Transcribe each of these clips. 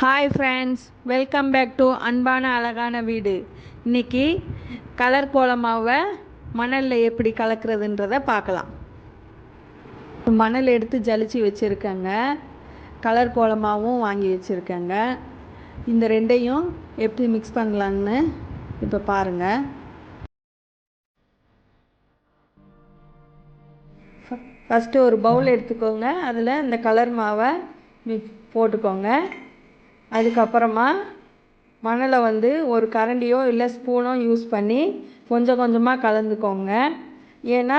Hi friends welcome back to அன்பான அழகான வீடு. இன்னைக்கு கலர் கோலமாவை மணலில் எப்படி கலக்கிறதுன்றத பார்க்கலாம். மணல் எடுத்து ஜலிச்சு வச்சுருக்கேங்க. கலர் கோலமாவும் வாங்கி வச்சுருக்கேங்க. இந்த ரெண்டையும் எப்படி மிக்ஸ் பண்ணலான்னு இப்போ பாருங்கள் ஃபஸ்ட்டு ஒரு பவுல் எடுத்துக்கோங்க. அதில் இந்த கலர் மாவை மிக்ஸ் போட்டுக்கோங்க. அதுக்கப்புறமா மணலை வந்து ஒரு கரண்டியோ இல்லை ஸ்பூனோ யூஸ் பண்ணி கொஞ்சம் கொஞ்சமாக கலந்துக்கோங்க. ஏன்னா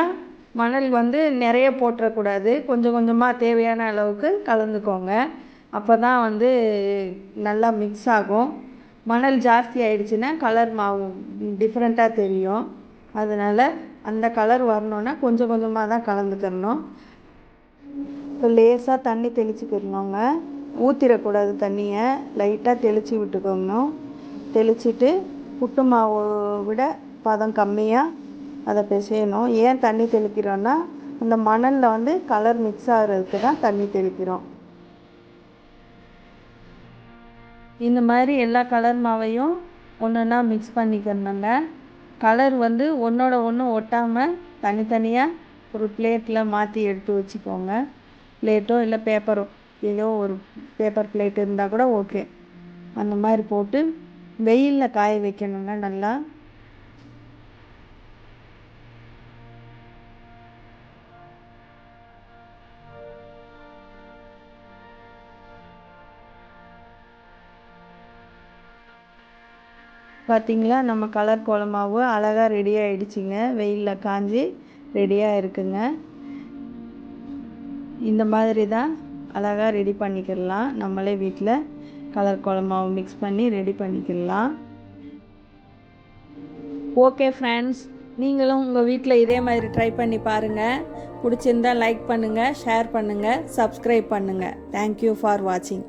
மணல் வந்து நிறைய போட்டுறக்கூடாது. கொஞ்சம் கொஞ்சமாக தேவையான அளவுக்கு கலந்துக்கோங்க. அப்போ தான் வந்து நல்லா மிக்ஸ் ஆகும். மணல் ஜாஸ்தி ஆயிடுச்சுன்னா கலர் மாவும் டிஃப்ரெண்ட்டாக தெரியும். அதனால் அந்த கலர் வரணுன்னா கொஞ்சம் கொஞ்சமாக தான் கலந்துக்கிறணும் இப்போ லேசாக தண்ணி தெளிச்சுக்கிறணுங்க ஊற்றிடக்கூடாது தண்ணியை. லைட்டாக தெளித்து விட்டுக்கணும் தெளிச்சுட்டு புட்டு மாவை விட பதம் கம்மியாக அதை பிசையணும். ஏன் தண்ணி தெளிக்கிறோன்னா அந்த மணலில் வந்து கலர் மிக்ஸ் ஆகிறதுக்கு தான் தண்ணி தெளிக்கிறோம். இந்த மாதிரி எல்லா கலர் மாவையும் ஒன்று ஒன்றா மிக்ஸ் பண்ணிக்கணுங்க. கலர் வந்து ஒன்றோட ஒன்று ஒட்டாமல் தனித்தனியாக ஒரு பிளேட்டில் மாற்றி எடுத்து வச்சுக்கோங்க. பிளேட்டோ இல்லை பேப்பரோ ஏதோ ஒரு பேப்பர் பிளேட் இருந்தால் கூட ஓகே அந்த மாதிரி போட்டு வெயிலில் காய வைக்கணுங்க நல்லா. பார்த்தீங்களா நம்ம கலர் கோலமாவு அழகாக ரெடி ஆகிடுச்சிங்க வெயிலில் காஞ்சி ரெடியாக இருக்குங்க. இந்த மாதிரி தான் அழகாக ரெடி பண்ணிக்கிடலாம். நம்மளே வீட்டில் கலர் குழம்பாவும் மிக்ஸ் பண்ணி ரெடி பண்ணிக்கிடலாம். ஓகே ஃப்ரெண்ட்ஸ் நீங்களும் உங்கள் வீட்டில் இதே மாதிரி ட்ரை பண்ணி பாருங்கள் பிடிச்சிருந்தா லைக் பண்ணுங்கள் ஷேர் பண்ணுங்கள் சப்ஸ்கிரைப் பண்ணுங்கள் தேங்க்யூ ஃபார் வாட்சிங்